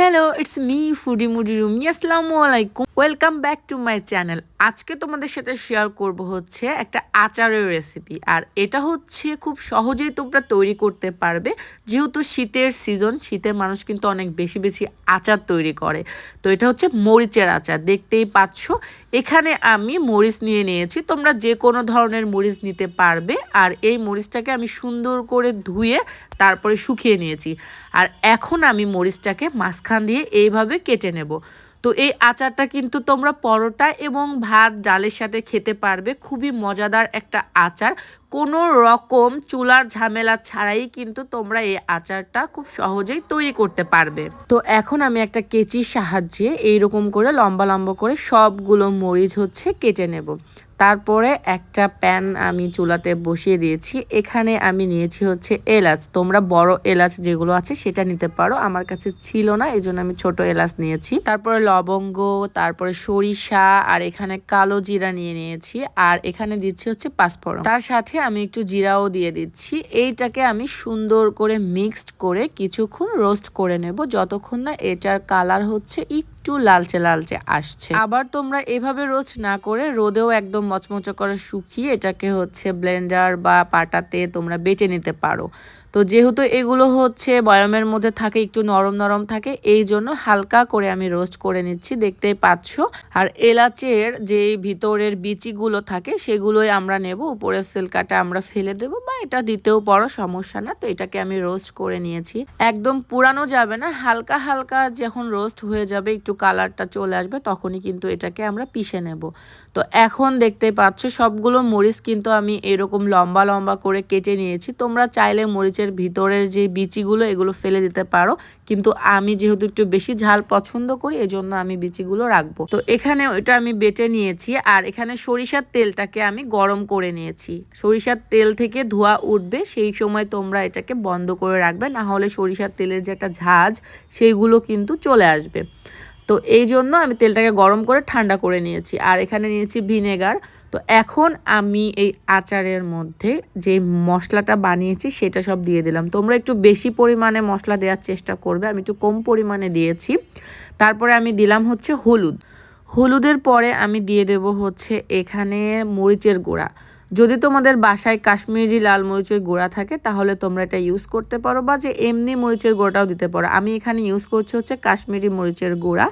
Hello it's me foodie moody Rumi আসসালামু আলাইকুম welcome back to my channel আজকে তোমাদের সাথে শেয়ার করব হচ্ছে একটা আচারের রেসিপি আর এটা হচ্ছে খুব সহজেই তোমরা তৈরি করতে পারবে। যেহেতু শীতের সিজন শীতে মানুষ কিন্তু অনেক বেশি বেশি আচার তৈরি করে। তো এটা হচ্ছে মরিচের আচার, দেখতেই পাচ্ছ। এখানে আমি মরিচ নিয়ে নিয়েছি। তোমরা যে কোনো ধরনের মরিচ নিতে পারবে, আর এই মরিচটাকে আমি সুন্দর করে ধুয়ে তারপরে শুকিয়ে নিয়েছি। আর এখন আমি মরিচটাকে মাঝখান দিয়ে এইভাবে কেটে নেব। তো এই আচারটা কিন্তু তোমরা পরোটা এবং ভাত, ডালের সাথে খেতে পারবে। খুবই মজাদার একটা আচার। কোনো রকম চুলার ঝামেলা ছাড়াই কিন্তু তোমরা এই আচারটা খুব সহজেই তৈরি করতে পারবে। তো এখন আমি একটা কেচির সাহায্যে এইরকম করে লম্বা লম্বা করে সবগুলো মরিচ হচ্ছে কেটে নেব। তারপরে একটা প্যান আমি চুলাতে বসিয়ে দিয়েছি। এখানে আমি নিয়েছি হচ্ছে এলাচ। তোমরা বড় এলাচ যেগুলো আছে সেটা নিতে পারো। আমার কাছে ছিল না এই আমি ছোট এলাচ নিয়েছি। তারপরে লবঙ্গ, তারপরে সরিষা, আর এখানে কালো জিরা নিয়ে নিয়েছি। আর এখানে দিচ্ছি হচ্ছে পাঁচফোড়ন। তার সাথে আমি একটু জিরাও দিয়ে দিচ্ছি। এইটাকে আমি সুন্দর করে মিক্সড করে কিছুক্ষণ রোস্ট করে নেব। যতক্ষণ না এটার কালার হচ্ছে একটু লালচে লালচে আসছে। আবার তোমরা এভাবে রোজ না করে রোদেও একদম মচমচো করে শুকিয়ে এটাকে হচ্ছে ব্লেন্ডার বা পাটাতে তোমরা বেটে নিতে পারো। তো যেহেতু এগুলো হচ্ছে বয়ামের মধ্যে থাকে, একটু নরম নরম থাকে, এই জন্য হালকা করে আমি রোস্ট করে নিচ্ছি, দেখতেই পাচ্ছ। আর এলাচের যে ভিতরের বিচিগুলো থাকে, সেগুলোই আমরা নেব, উপরের সিলকাটা আমরা ফেলে দেব, বা এটা দিতেও পারো, সমস্যা না। তো এটাকে আমি রোস্ট করে নিয়েছি। একদম পুরানো যাবে না, হালকা হালকা যখন রোস্ট হয়ে যাবে, একটু কালারটা চলে আসবে, তখনই কিন্তু এটাকে আমরা পিষে নেব। তো এখন দেখতে পাচ্ছ, সবগুলো মরিচ কিন্তু আমি এরকম লম্বা লম্বা করে কেটে নিয়েছি। তোমরা চাইলে মরিচের ভিতরের যে বিচিগুলো, এগুলো ফেলে দিতে পারো। কিন্তু আমি যেহেতু একটু বেশি ঝাল পছন্দ করি, এজন্য আমি বিচিগুলো রাখব। তো এখানে ওইটা আমি বেটে নিয়েছি, আর এখানে সরিষার তেলটাকে আমি গরম করে নিয়েছি। সরিষার তেল থেকে ধোয়া উঠবে, সেই সময় তোমরা এটাকে বন্ধ করে রাখবে। না হলে সরিষার তেলের যে একটা ঝাঁজ সেইগুলো কিন্তু চলে আসবে। তো এই জন্য আমি তেলটাকে গরম করে ঠান্ডা করে নিয়েছি। আর এখানে নিয়েছি ভিনেগার। তো এখন আমি এই আচারের মধ্যে যে মশলাটা বানিয়েছি, সেটা সব দিয়ে দিলাম। তোমরা একটু বেশি পরিমাণে মশলা দেওয়ার চেষ্টা করবে, আমি একটু কম পরিমাণে দিয়েছি। তারপরে আমি দিলাম হচ্ছে হলুদ। হলুদের পরে আমি দিয়ে দেব হচ্ছে এখানে মরিচের গুঁড়া। যদি তোমাদের বাসায় কাশ্মীরি লাল মরিচের গুঁড়া থাকে, তাহলে তোমরা এটা ইউজ করতে পারো, বা যে এমনি মরিচের গুঁড়াটাও দিতে পারো। আমি এখানে ইউজ করছি হচ্ছে কাশ্মীরি মরিচের গুঁড়া।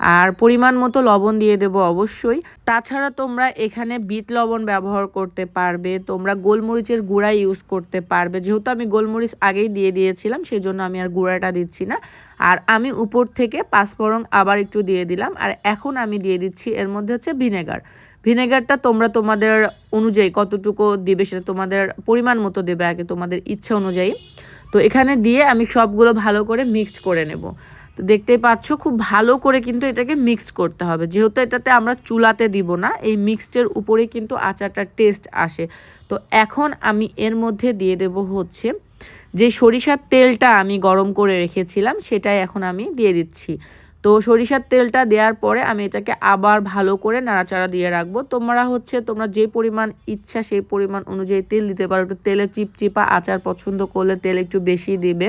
আর পরিমাণ মতো লবণ দিয়ে দেব অবশ্যই। তাছাড়া তোমরা এখানে বিট লবণ ব্যবহার করতে পারবে, তোমরা গোলমরিচের গুঁড়া ইউজ করতে পারবে। যেহেতু আমি গোলমরিচ আগেই দিয়ে দিয়েছিলাম, সেজন্য আমি আর গুঁড়াটা দিচ্ছি না। আর আমি উপর থেকে পাঁচফোড়ন আবার একটু দিয়ে দিলাম, আর এখন আমি দিয়ে দিচ্ছি এর মধ্যে হচ্ছে ভিনেগার। ভিনেগারটা তোমরা তোমাদের অনুযায়ী কতটুকু দিবে সেটা তোমাদের পরিমাণ মতো দেবে আগে তোমাদের ইচ্ছা অনুযায়ী। তো এখানে দিয়ে আমি সবগুলো ভালো করে মিক্সড করে নেব। তো দেখতেই পাচ্ছ, খুব ভালো করে কিন্তু এটাকে মিক্স করতে হবে। যেহেতু এটাতে আমরা চুলাতে দিব না, এই মিক্সডের উপরে কিন্তু আচারটার টেস্ট আসে। তো এখন আমি এর মধ্যে দিয়ে দেব হচ্ছে যে সরিষার তেলটা আমি গরম করে রেখেছিলাম, সেটাই এখন আমি দিয়ে দিচ্ছি। তো সরিষার তেলটা দেওয়ার পরে আমি এটাকে আবার ভালো করে নাড়াচাড়া দিয়ে রাখব। তোমরা হচ্ছে, তোমরা যে পরিমাণ ইচ্ছা সেই পরিমাণ অনুযায়ী তেল দিতে পারো। একটু তেলে চিপচিপা আচার পছন্দ করলে তেল একটু বেশি দিবে।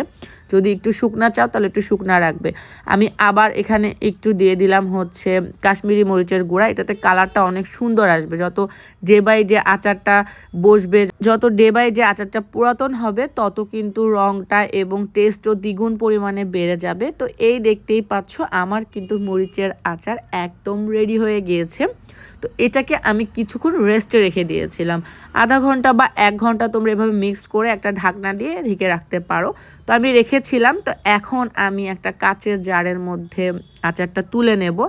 যদি একটু শুকনা চাও, তাহলে একটু শুকনা রাখবে। আমি আবার এখানে একটু দিয়ে দিলাম হচ্ছে কাশ্মীরি মরিচের গুঁড়া। এটাতে কালারটা অনেক সুন্দর আসবে। যত ডে বাই যে আচারটা বসবে, যত ডে বাই যে আচারটা পুরাতন হবে, তত কিন্তু রংটা এবং টেস্টও দ্বিগুণ পরিমাণে বেড়ে যাবে। তো এই দেখতেই পাচ্ছ, আমার কিন্তু মরিচের আচার একদম রেডি হয়ে গিয়েছে। তো এটাকে আমি কিছুক্ষণ রেস্টে রেখে দিয়েছিলাম। আধা ঘণ্টা বা এক ঘণ্টা তোমরা এভাবে মিক্স করে একটা ঢাকনা দিয়ে ঢেকে রাখতে পারো। তো আমি রেখেছিলাম তো এখন আমি একটা কাচের জারের মধ্যে আচারটা তুলে নেব।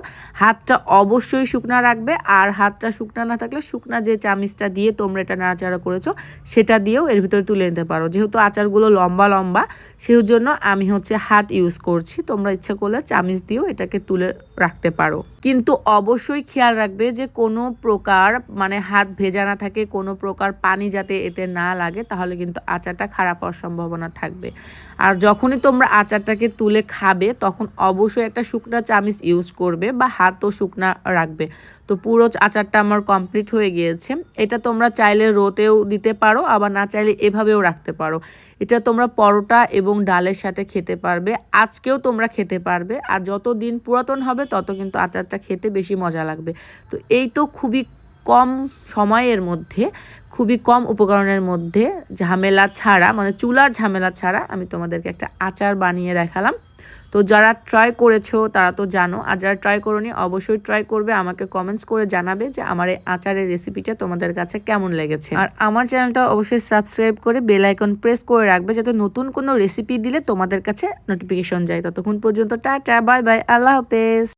হাতটা অবশ্যই শুকনা রাখবে আর হাতটা শুকনা না থাকলে শুকনা যে চামিচটা দিয়ে তোমরা এটা নাড়াচাড়া করেছ, সেটা দিয়েও এর ভিতরে তুলে নিতে পারো। যেহেতু আচারগুলো লম্বা লম্বা সেই জন্য আমি হচ্ছে হাত ইউজ করছি। তোমরা ইচ্ছা করলে চামিচ দিয়েও এটাকে তুলে রাখতে পারো। কিন্তু অবশ্যই খেয়াল রাখবে যে কোনো প্রকার মানে হাত ভেজা না থাকে, কোনো প্রকার পানি যাতে এতে না লাগে, তাহলে কিন্তু আচারটা খারাপ হওয়ার সম্ভাবনা থাকবে। আর যখনই তোমরা আচারটাকে তুলে খাবে, তখন অবশ্যই একটা শুকনা চামিচ ইউজ করবে বা হাতও শুকনা রাখবে। তো পুরো আচারটা আমার কমপ্লিট হয়ে গিয়েছে। এটা তোমরা চাইলে রোতেও দিতে পারো, আবার না চাইলে এভাবেও রাখতে পারো। এটা তোমরা পরোটা এবং ডালের সাথে খেতে পারবে, আজকেও তোমরা খেতে পারবে। আর যত দিন পুরাতন হবে, তত কিন্তু আচারটা খেতে বেশি মজা লাগবে। তো এই তো খুবই কম সময়ের মধ্যে, খুবই কম উপকরণের মধ্যে ঝামেলা ছাড়া মানে চুলার ঝামেলা ছাড়া আমি তোমাদেরকে একটা আচার বানিয়ে দেখালাম। তো যারা ট্রাই করেছ, তারা তো জানো, আর যারা ট্রাই করোনি অবশ্যই ট্রাই করবে। আমাকে কমেন্টস করে জানাবে যে আমার এই আচারের রেসিপিটা তোমাদের কাছে কেমন লেগেছে। আর আমার চ্যানেলটা অবশ্যই সাবস্ক্রাইব করে বেল আইকন প্রেস করে রাখবে, যাতে নতুন কোনো রেসিপি দিলে তোমাদের কাছে নোটিফিকেশন যায়। ততক্ষণ পর্যন্ত টাটা বাই বাই আল্লাহ হাফেজ।